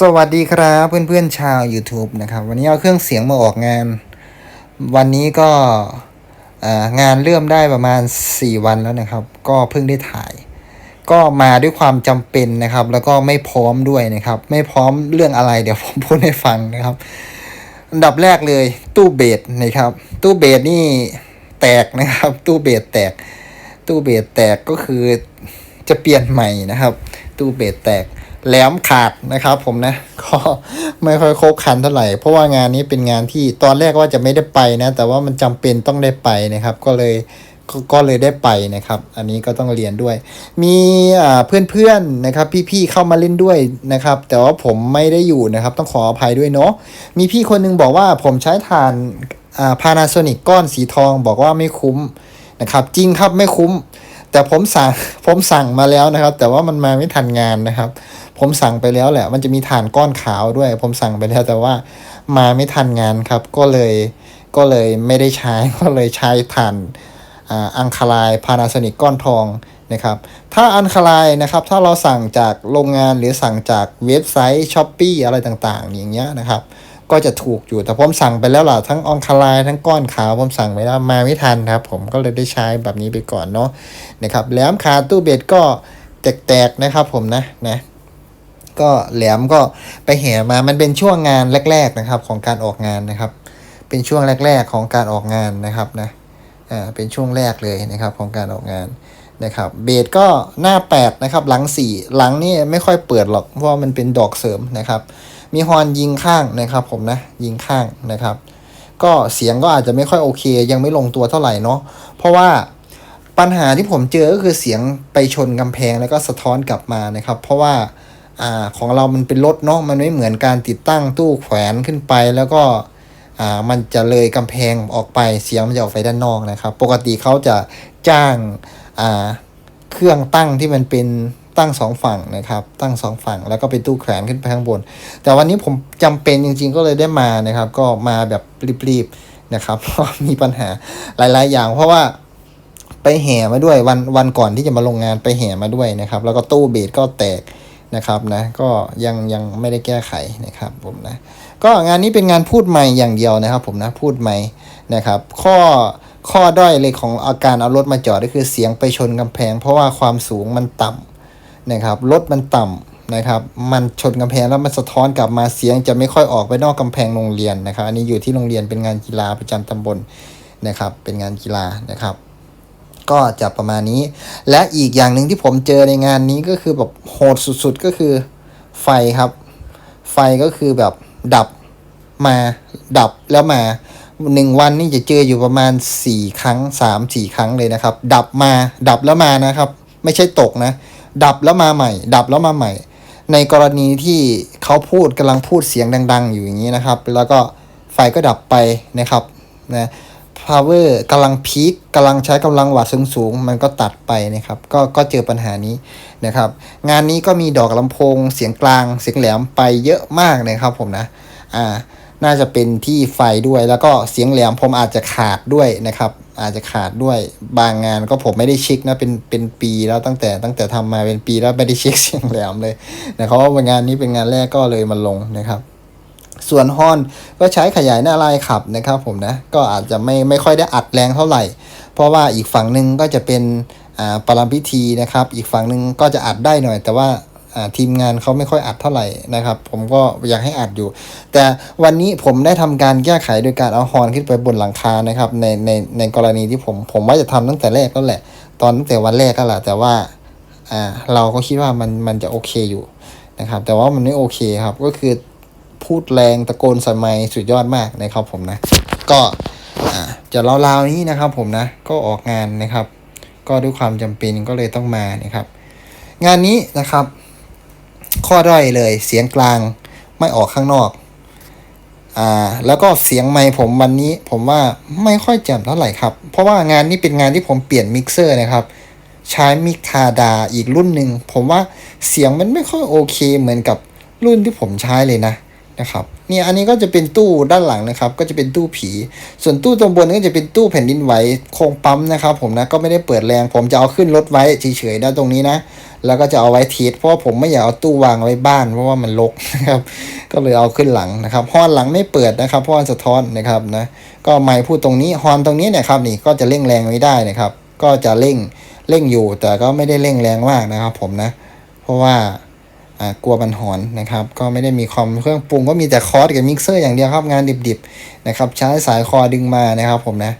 สวัสดีครับเพื่อนๆชาว YouTube นะครับวันนี้เอาเครื่องเสียงมาออกงาน วันนี้ก็งานเริ่มได้ประมาณ 4 วันแล้วนะครับ ก็เพิ่งได้ถ่าย ก็มาด้วยความจำเป็นนะครับ แล้วก็ไม่พร้อมด้วยนะครับ ไม่พร้อมเรื่องอะไรเดี๋ยวผมพูดให้ฟังนะครับ อันดับแรกเลยตู้เบสนะครับ ตู้เบสนี่แตกนะครับ ตู้เบสแตก ตู้เบสแตกก็คือจะเปลี่ยนใหม่นะครับ ตู้เบสแตก แหลมขาดนะครับผมนะ ก็ไม่ค่อยครบคันเท่าไหร่ เพราะว่างานนี้เป็นงานที่ตอนแรกว่าจะไม่ได้ไปนะ แต่ว่ามันจำเป็นต้องได้ไปนะครับ ก็เลยกก็เลยได้ไปนะครับ อันนี้ก็ต้องเรียนด้วย มีอ่าเพื่อนๆนะครับ พี่ๆเข้ามาเล่นด้วยนะครับ แต่ว่าผมไม่ได้อยู่นะครับ ต้องขออภัยด้วยเนาะมีพี่คนหนึงบอกว่าผมใช้ถ่านอ่าพานาโซนิกก้อนสีทองบอกว่าไม่คุ้มนะครับ จริงครับไม่คุ้ม แต่ผมสั่งผมสั่งมาแล้วนะครับ แต่ว่ามันมาไม่ทันงานนะครับ ผมสั่งไปแล้วแหละ มันจะมีถ่านก้อนขาวด้วย ผมสั่งไปแล้วแต่ว่ามาไม่ทันงานครับ ก็เลยก็เลยไม่ได้ใช้ก็เลยใช้ถ่านอังคารายพานาโซนิกก้อนทองนะครับ ถ้าอังคารายนะครับ ถ้าเราสั่งจากโรงงานหรือสั่งจากเว็บไซต์ช้อปปีอะไรต่างๆ อย่างเงี้ยนะครับ ก็จะถูกอยู่แต่ผมสั่งไปแล้วล่ะทั้งออนคาไลน์ทั้งก้อนขาวผมสั่งไปแล้วมาไม่ทันครับ ผมก็เลยได้ใช้แบบนี้ไปก่อนเนาะนะครับแหลมขาตู้เบ็ดก็แตกๆนะครับผมนะนะ ก็แหลมก็ไปแห่มามันเป็นช่วงงานแรก ๆนะครับ ของการออกงานนะครับ เป็นช่วงแรก ๆของการออกงานนะครับนะอ่าเป็นช่วงแรกเลยนะครับของการออกงานนะครับเบสก็หน้า 8 นะครับ หลัง 4 หลังนี่ไม่ค่อยเปิดหรอกเพราะมันเป็นดอกเสริมนะครับ มีฮอร์นยิงข้างนะครับผมนะ ยิงข้างนะครับ ก็เสียงก็อาจจะไม่ค่อยโอเค ยังไม่ลงตัวเท่าไหร่เนาะเพราะว่าปัญหาที่ผมเจอก็คือเสียงไปชนกำแพงแล้วก็สะท้อนกลับมานะครับ เพราะว่า อของเรามันเป็นรถเนาะมันไม่เหมือนการติดตั้งตู้แขวนขึ้นไปแล้วก็มันจะเลยกำแพงออกไปเสียงมันจะออกไปด้านนอกนะครับ ปกติเขาจะจ้างาเครื่องตั้งที่มันเป็นตั้งสองฝั่งนะครับ ตั้งสองฝั่งแล้วก็เป็นตู้แขวนขึ้นไปข้างบน แต่วันนี้ผมจำเป็นจริง ๆ ก็เลยได้มานะครับ ก็มาแบบรีบๆนะครับเพราะมีปัญหาหลาย ๆ อย่าง เพราะว่าไปแห่มาด้วยวันวันก่อนที่จะมาลงงานไปแห่มาด้วยนะครับ แล้วก็ตู้เบสก็แตก นะครับนะก็ยังยังไม่ได้แก้ไขนะครับผมนะก็งานนี้เป็นงานพูดใหม่อย่างเดียวนะครับผมนะพูดใหม่นะครับ ข้อข้อด้อยเลยของอาการเอารถมาจอดก็คือเสียงไปชนกำแพง เพราะว่าความสูงมันต่ำนะครับรถมันต่ำนะครับ มันชนกำแพงแล้วมันสะท้อนกลับมาเสียงจะไม่ค่อยออกไปนอกกำแพงโรงเรียนนะครับ อันนี้อยู่ที่โรงเรียนเป็นงานกีฬาประจำตำบลนะครับ เป็นงานกีฬานะครับ ก็จะประมาณนี้ และอีกอย่างหนึ่งที่ผมเจอในงานนี้ก็คือแบบโหดสุดๆก็คือไฟครับ ไฟก็คือแบบดับมาดับแล้วมาหนึ่งวันนี่จะเจออยู่ประมาณสี่ครั้งสามสี่ครั้งเลยนะครับ ดับมาดับแล้วมานะครับ ไม่ใช่ตกนะ ดับแล้วมาใหม่ ดับแล้วมาใหม่ ในกรณีที่เขาพูดกำลังพูดเสียงดัง ๆ อยู่อย่างนี้นะครับ แล้วก็ไฟก็ดับไปนะครับนะ power กำลังพีคกำลังใช้กำลังวัตต์สูงๆ มันก็ตัดไปนะครับ ก็ก็เจอปัญหานี้นะครับ งานนี้ก็มีดอกลำโพง เสียงกลางเสียงแหลมไปเยอะมากนะครับผมนะอ่าน่าจะเป็นที่ไฟด้วยแล้วก็เสียงแหลมผมอาจจะขาดด้วยนะครับ อาจจะขาดด้วยบางงานก็ผมไม่ได้เช็คนะเป็นเป็นปีแล้วตั้งแต่ตั้งแต่ทำมาเป็นปีแล้วไม่ได้เช็คเสียงแหลมเลยนะครับเพราะว่างานนี้เป็นงานแรกก็เลยมาลงนะครับ ส่วนฮอนก็ใช้ขยายหน้าลายขับนะครับผมนะก็อาจจะไม่ไม่ค่อยได้อัดแรงเท่าไหร่ เพราะว่าอีกฝั่งหนึ่งก็จะเป็นอ่าปรามพิธีนะครับ อีกฝั่งหนึ่งก็จะอัดได้หน่อย แต่ว่าอ่าทีมงานเขาไม่ค่อยอัดเท่าไหร่นะครับ ผมก็อยากให้อัดอยู่ แต่วันนี้ผมได้ทำการแก้ไขโดยการเอาฮอนขึ้นไปบนหลังคานะครับในในในกรณีที่ผมผมว่าจะทำตั้งแต่แรกแล้วแหละ ตอนตั้งแต่วันแรกก็แหละแต่ว่าอ่าเราก็คิดว่ามันมันจะโอเคอยู่นะครับ แต่ว่ามันไม่โอเคครับก็คือ พูดแรงตะโกนใส่ไมค์สุดยอดมากนะครับผมนะ ก็จะราวๆนี้นะครับผมนะก็ออกงานนะครับ ก็ด้วยความจำเป็นก็เลยต้องมานะครับ งานนี้นะครับ ข้อด้อยเลยเสียงกลางไม่ออกข้างนอกอ่าแล้วก็เสียงไมค์ผมวันนี้ผมว่าไม่ค่อยแจ่มเท่าไหร่ครับ เพราะว่างานนี้เป็นงานที่ผมเปลี่ยนมิกเซอร์นะครับใช้มิกทาดาอีกรุ่นหนึ่งผมว่าเสียงมันไม่ค่อยโอเคเหมือนกับรุ่นที่ผมใช้เลยนะ นะครับเนี่ยอันนี้ก็จะเป็นตู้ด้านหลังนะครับ ก็จะเป็นตู้ผี ส่วนตู้ตรงบนก็จะเป็นตู้แผ่นดินไหวโครงปั๊มนะครับผมนะก็ไม่ได้เปิดแรง ผมจะเอาขึ้นรถไว้เฉยๆนะตรงนี้นะ แล้วก็จะเอาไว้ทีสเพราะผมไม่อยากเอาตู้วางไว้บ้านเพราะว่ามันรกนะครับก็เลยเอาขึ้นหลังนะครับฮอนหลังไม่เปิดนะครับเพราะสะท้อนนะครับนะก็ไม้พูดตรงนี้ฮอนตรงนี้เนี่ยครับนี่ก็จะเร่งแรงไม่ได้นะครับ ก็จะเร่งเร่งอยู่แต่ก็ไม่ได้เร่งแรงมากนะครับ ผมนะ เพราะว่า กลัวมันหอนนะครับ ก็ไม่ได้มีคอมเครื่องปรุงก็มีแต่คอร์สกับมิกเซอร์อย่างเดียวครับงานดิบๆนะครับใช้สายคอดึงมานะครับผมนะ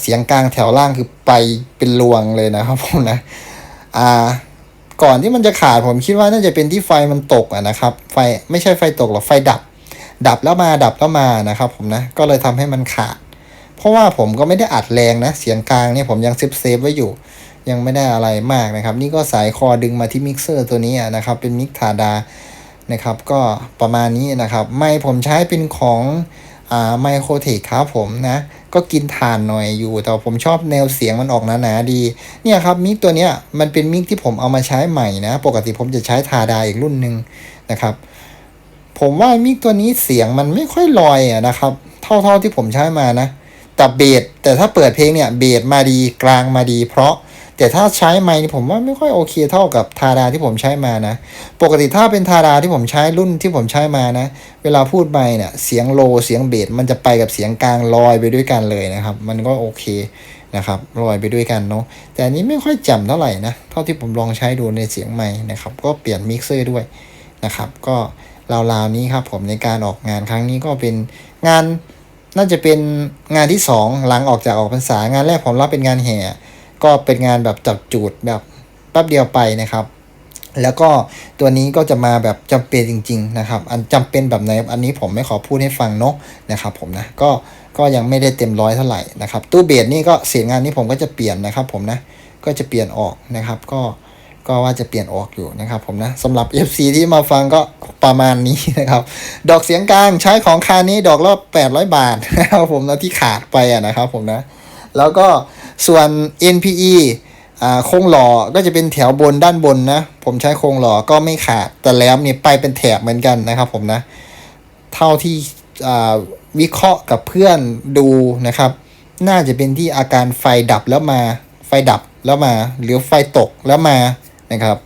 เสียงกลางแถวล่างคือไปเป็นรวงเลยนะครับผมนะอ่าก่อนที่มันจะขาดผมคิดว่าน่าจะเป็นที่ไฟมันตกอะนะครับ ไฟไม่ใช่ไฟตกหรอกไฟดับ ดับแล้วมาดับแล้วมานะครับผมนะก็เลยทำให้มันขาด เพราะว่าผมก็ไม่ได้อัดแรงนะ เสียงกลางเนี่ยผมยังเซฟเซฟไว้อยู่ ยังไม่ได้อะไรมากนะครับ นี่ก็สายคอดึงมาที่มิกเซอร์ตัวนี้นะครับ เป็นมิกทาดานะครับ ก็ประมาณนี้นะครับ ไมค์ผมใช้เป็นของอ่าไมโครเทคครับผมนะ ก็กินทานหน่อยอยู่ แต่ผมชอบแนวเสียงมันออกหนาๆดี เนี่ยครับมิกตัวเนี้ยมันเป็นมิกที่ผมเอามาใช้ใหม่นะ ปกติผมจะใช้ทาดาอีกรุ่นหนึ่งนะครับ ผมว่ามิกตัวนี้เสียงมันไม่ค่อยลอยอะนะครับ เท่าเท่าที่ผมใช้มานะ แต่เบสแต่ถ้าเปิดเพลงเนี่ยเบสมาดีกลางมาดี เพราะ แต่ถ้าใช้ไมค์นี่ผมว่าไม่ค่อยโอเคเท่ากับทาดาที่ผมใช้มานะ ปกติถ้าเป็นทาดาที่ผมใช้รุ่นที่ผมใช้มานะ เวลาพูดไปเนี่ยเสียงโลเสียงเบสมันจะไปกับเสียงกลางลอยไปด้วยกันเลยนะครับ มันก็โอเคนะครับลอยไปด้วยกันเนาะแต่อันนี้ไม่ค่อยจำเท่าไหร่นะ เท่าที่ผมลองใช้ดูในเสียงไมค์นะครับ ก็เปลี่ยนมิกเซอร์ด้วยนะครับ ก็ราวๆนี้ครับผมในการออกงานครั้งนี้ก็เป็นงานน่าจะเป็นงานที่สองหลังออกจากออกพรรษางานแรกผมรับเป็นงานแห่ ก็เป็นงานแบบจับจูดแบบแป๊บเดียวไปนะครับ แล้วก็ตัวนี้ก็จะมาแบบจำเป็นจริง ๆ นะครับ อันจำเป็นแบบไหนอันนี้ผมไม่ขอพูดให้ฟังเนาะนะครับ ผมนะก็ก็ยังไม่ได้เต็มร้อยเท่าไหร่นะครับ ตู้เบสนี่ก็เสียงงานนี้ผมก็จะเปลี่ยนนะครับ ผมนะก็จะเปลี่ยนออกนะครับ ก็ก็ว่าจะเปลี่ยนออกอยู่นะครับผมนะสำหรับ FC ที่มาฟังก็ประมาณนี้นะครับ ดอกเสียงกลางใช้ของคานี้ดอกละ800 บาทนะครับผมนะที่ขาดไปอะนะครับผมนะ แล้วก็ ส่วน NPE อ่าโครงหล่อก็จะเป็นแถวบนด้านบนนะ ผมใช้โครงหล่อก็ไม่ขาด แต่แหลมเนี่ยไปเป็นแถบเหมือนกันนะครับผมนะ เท่าที่อ่าวิเคราะห์กับเพื่อนดูนะครับ น่าจะเป็นที่อาการไฟดับแล้วมา ไฟดับแล้วมา หรือไฟตกแล้วมานะครับ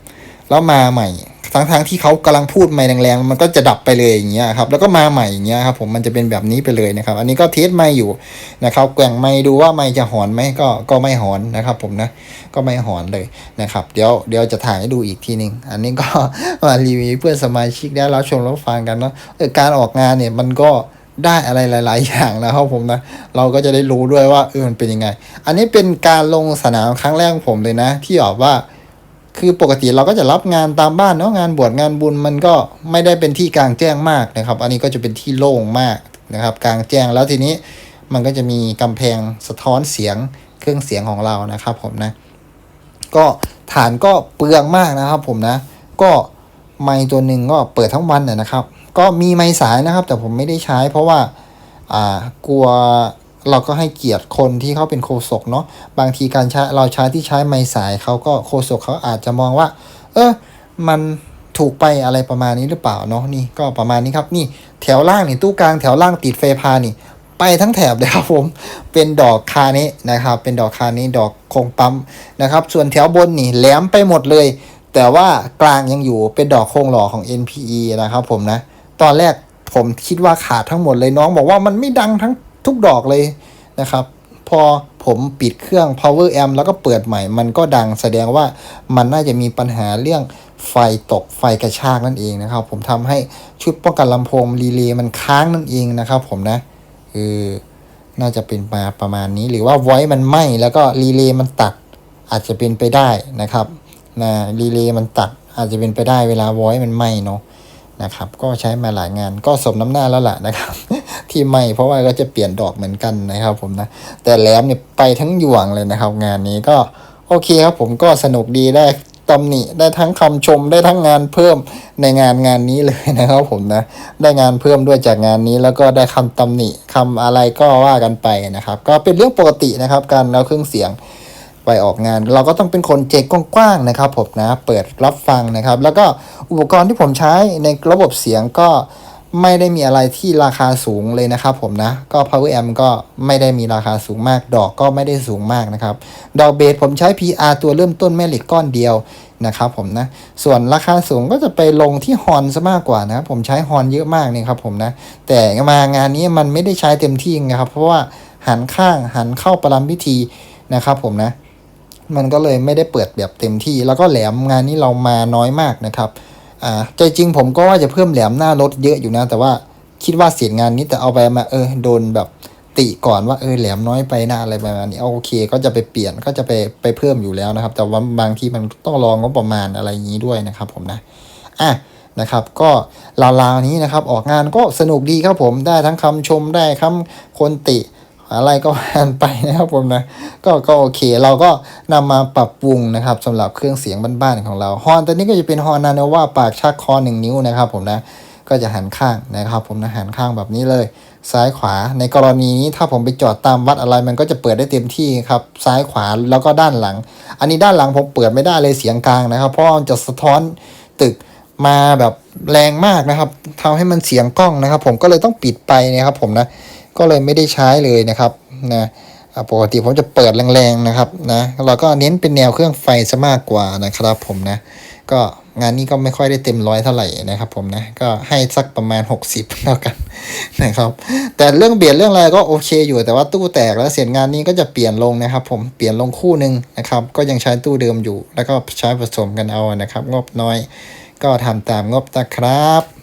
แล้วมาใหม่ ทั้งทงๆที่เขากำลังพูดไม่แรงๆมันก็จะดับไปเลยอย่างเงี้ยครับแล้วก็มาใหม่อย่างเงี้ยครับผมมันจะเป็นแบบนี้ไปเลยนะครับ อันนี้ก็เทสไม่อยู่นะครับแกว่งไม่ดูว่าไม่จะหอนไหมก็ก็ไม่หอนนะครับ ผมนะก็ไม่หอนเลยนะครับ เดี๋ยวเดี๋ยวจะถ่ายให้ดูอีกทีหนึ่งอันนี้ก็มารีวิวเพื่อนสมาชิกได้รับชมรับฟังกันเนาะการออกงานเนี่ยมันก็ได้อะไรหลาย ๆ อย่างนะครับผมนะ เราก็จะได้รู้ด้วยว่าเออมันเป็นยังไง อันนี้เป็นการลงสนามครั้งแรกของผมเลยนะ ที่บอกว่า คือปกติเราก็จะรับงานตามบ้านเนาะงานบวชงานบุญมันก็ไม่ได้เป็นที่กลางแจ้งมากนะครับ อันนี้ก็จะเป็นที่โล่งมากนะครับ กลางแจ้งแล้วทีนี้มันก็จะมีกำแพงสะท้อนเสียงเครื่องเสียงของเรานะครับ ผมนะ ก็ฐานก็เปลืองมากนะครับ ผมนะ ก็ไมค์ตัวหนึ่งก็เปิดทั้งวันน่ะนะครับ ก็มีไมค์สายนะครับ แต่ผมไม่ได้ใช้เพราะว่าอ่ากลัว เราก็ให้เกียรติคนที่เขาเป็นโคศกเนาะบางทีการใช้เราใช้ที่ใช้ไมค์สายเขาก็โคศกเขาอาจจะมองว่า เออมันถูกไปอะไรประมาณนี้หรือเปล่าเนาะนี่ก็ประมาณนี้ครับนี่แถวล่างนี่ตู้กลางแถวล่างติดไฟพานี่ไปทั้งแถบเลยครับผมเป็นดอกคาเนะนะครับ เป็นดอกคาเนะดอกคงปั๊มนะครับ ส่วนแถวบนนี่แหลมไปหมดเลย แต่ว่ากลางยังอยู่เป็นดอกโคงหล่อของ NPE นะครับผมนะ ตอนแรกผมคิดว่าขาดทั้งหมดเลยน้องบอกว่ามันไม่ดังทั้ง ทุกดอกเลยนะครับ พอผมปิดเครื่อง power amp แล้วก็เปิดใหม่ มันก็ดังแสดงว่ามันน่าจะมีปัญหาเรื่องไฟตกไฟกระชากนั่นเองนะครับ ผมทำให้ชุดป้องกันลำโพงรีเลย์มันค้างนั่นเองนะครับ ผมนะคือน่าจะเป็นมาประมาณนี้ หรือว่าไว้มันไหม้แล้วก็รีเลย์มันตัดอาจจะเป็นไปได้นะครับนะรีเลย์มันตัดอาจจะเป็นไปได้เวลาไว้มันไหม้เนาะนะครับ ก็ใช้มาหลายงานก็สมน้ำหน้าแล้วล่ะนะครับ ที่ไหม้เพราะว่าก็จะเปลี่ยนดอกเหมือนกันนะครับผมนะ แต่แหลมเนี่ยไปทั้งหยวงเลยนะครับ งานนี้ก็โอเคครับผมก็สนุกดีได้ตำหนิได้ทั้งคำชมได้ทั้งงานเพิ่มในงานงานนี้เลยนะครับผมนะ ได้งานเพิ่มด้วยจากงานนี้แล้วก็ได้คำตำหนิคำอะไรก็ว่ากันไปนะครับ ก็เป็นเรื่องปกตินะครับ การเอาเครื่องเสียงไปออกงาน เราก็ต้องเป็นคนเจกกว้างๆนะครับผมนะ เปิดรับฟังนะครับ แล้วก็อุปกรณ์ที่ผมใช้ในระบบเสียงก็ ไม่ได้มีอะไรที่ราคาสูงเลยนะครับผมนะ ก็ power amp ก็ไม่ได้มีราคาสูงมาก ดอกก็ไม่ได้สูงมากนะครับ ดอกเบสผมใช้ PR ตัวเริ่มต้นแม่เหล็กก้อนเดียวนะครับผมนะ ส่วนราคาสูงก็จะไปลงที่ฮอนซะมากกว่านะครับผมใช้ฮอนเยอะมากนี่ครับผมนะ แต่มางานนี้มันไม่ได้ใช้เต็มที่นะครับ เพราะว่าหันข้างหันเข้าประลำพิธีนะครับผมนะ มันก็เลยไม่ได้เปิดแบบเต็มที่ แล้วก็แหลมงานนี้เรามาน้อยมากนะครับ อ่าใจจริงผมก็ว่าจะเพิ่มแหลมหน้ารถเยอะอยู่นะ แต่ว่าคิดว่าเสียงานนี้แต่เอาไปมาเออโดนแบบติก่อนว่าเออแหลมน้อยไปหนะอะไรประมาณนี้เอาโอเค ก็จะไปเปลี่ยนก็จะไปไปเพิ่มอยู่แล้วนะครับ แต่ว่าบางทีมันต้องรองงบประมาณอะไรอย่างนี้ด้วยนะครับ ผมนะอะนะครับก็ราวๆนี้นะครับออกงานก็สนุกดีครับผมได้ทั้งคำชมได้คำคนติ อะไรก็ผ่านไปนะครับผมนะก็ก็โอเค เราก็นำมาปรับปรุงนะครับสำหรับเครื่องเสียงบ้านๆของเราฮอนตัวนี้ก็จะเป็นฮอนนาโนวาปากชักคอหนึ่งนิ้วนะครับ ผมนะก็จะหันข้างนะครับ ผมนะหันข้างแบบนี้เลย ซ้ายขวาในกรณีนี้ถ้าผมไปจอดตามวัดอะไรมันก็จะเปิดได้เต็มที่ครับ ซ้ายขวาแล้วก็ด้านหลัง อันนี้ด้านหลังผมเปิดไม่ได้เลยเสียงกลางนะครับ เพราะมันจะสะท้อนตึกมาแบบแรงมากนะครับทำให้มันเสียงกล้องนะครับ ผมก็เลยต้องปิดไปนะครับ ผมนะ ก็เลยไม่ได้ใช้เลยนะครับนะปกติผมจะเปิดแรงๆนะครับนะเราก็เน้นเป็นแนวเครื่องไฟซะมากกว่านะครับผมนะก็งานนี้ก็ไม่ค่อยได้เต็มร้อยเท่าไหร่นะครับผมนะก็ให้สักประมาณ 60แล้วกันนะครับแต่เรื่องเบียดเรื่องอะไรก็โอเคอยู่แต่ว่าตู้แตกแล้วเสียงงานนี้ก็จะเปลี่ยนลงนะครับผมเปลี่ยนลงคู่หนึ่งนะครับก็ยังใช้ตู้เดิมอยู่ แล้วก็ใช้ผสมกันเอานะครับงบน้อย ก็ทำตามงบนะครับ